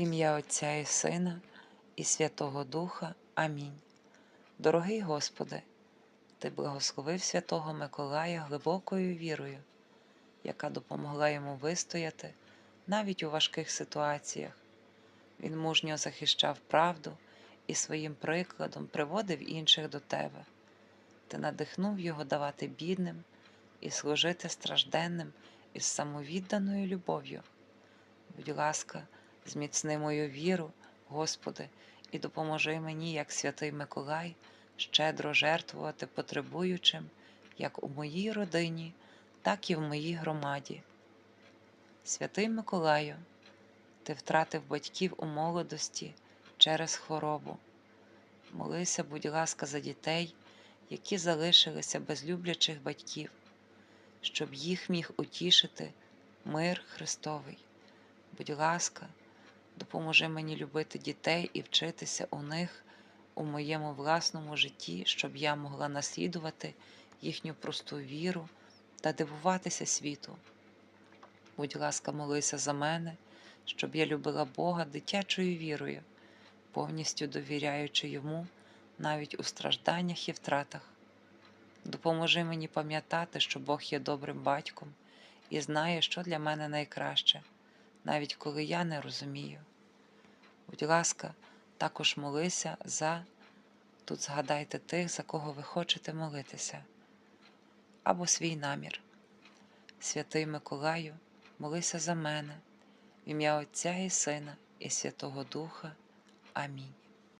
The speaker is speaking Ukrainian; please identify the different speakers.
Speaker 1: ім'я Отця і Сина, і Святого Духа. Амінь. Дорогий Господи, Ти благословив святого Миколая глибокою вірою, яка допомогла йому вистояти навіть у важких ситуаціях. Він мужньо захищав правду і своїм прикладом приводив інших до Тебе. Ти надихнув його давати бідним і служити стражденним із самовідданою любов'ю. Будь ласка, зміцни мою віру, Господи, і допоможи мені, як святий Миколай, щедро жертвувати потребуючим як у моїй родині, так і в моїй громаді. Святий Миколаю, ти втратив батьків у молодості через хворобу. Молися, будь ласка, за дітей, які залишилися без люблячих батьків, щоб їх міг утішити мир Христовий. Будь ласка, допоможи мені любити дітей і вчитися у них у моєму власному житті, щоб я могла наслідувати їхню просту віру та дивуватися світу. Будь ласка, молися за мене, щоб я любила Бога дитячою вірою, повністю довіряючи йому навіть у стражданнях і втратах. Допоможи мені пам'ятати, що Бог є добрим батьком і знає, що для мене найкраще, навіть коли я не розумію. Будь ласка, також молися за тут згадайте тих, за кого ви хочете молитися, або свій намір. Святий Миколаю, молися за мене, в ім'я Отця і Сина, і Святого Духа. Амінь.